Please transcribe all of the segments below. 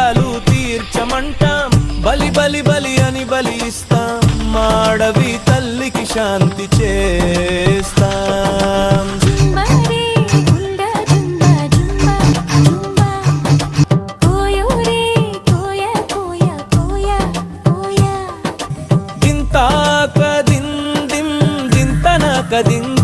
కష్టాలు తీర్చమంటాం. బలి బలి బలి అని బలి ఇస్తాం. మా అడవి తల్లికి శాంతి చేస్తాం. దింతాక దిన్ దిం కదిం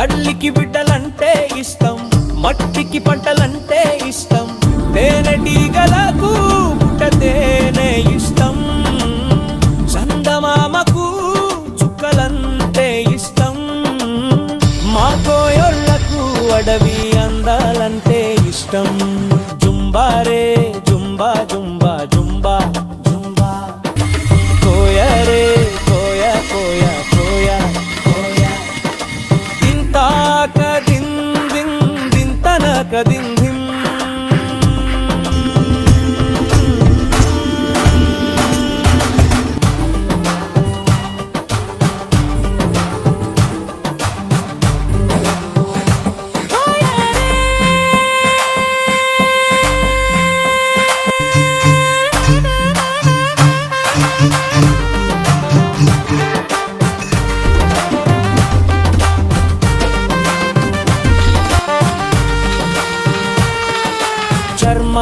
తల్లికి బిడ్డలంటే ఇష్టం మట్టికి పంటలంటే ఇష్టం. తేనెటీగలకు పుట్టతేనే ఇష్టం. చందమామకు చుక్కలంటే ఇష్టం. మా కోయొళ్ళకు అడవి అందాలంటే ఇష్టం. జుంబారే జుంబా జుంబా జుంబా జుంబా. దింతాక కదిం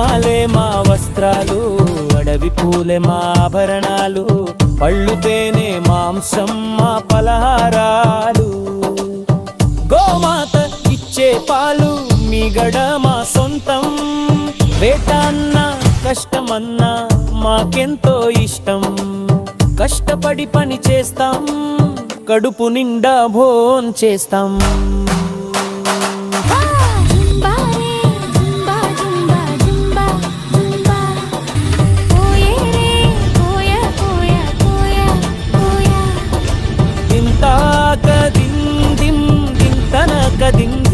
దిన్ మా వస్త్రాలు అడవి పూలే మా ఆభరణాలు పళ్ళు తేనె మాంసం మా పలహారాలు. గోమాత ఇచ్చే పాలు మిగడ మా సొంతం. వేటాన్న కష్టమన్నా మాకెంతో ఇష్టం. కష్టపడి పని చేస్తాం కడుపు నిండా భోన్ చేస్తాం. दिन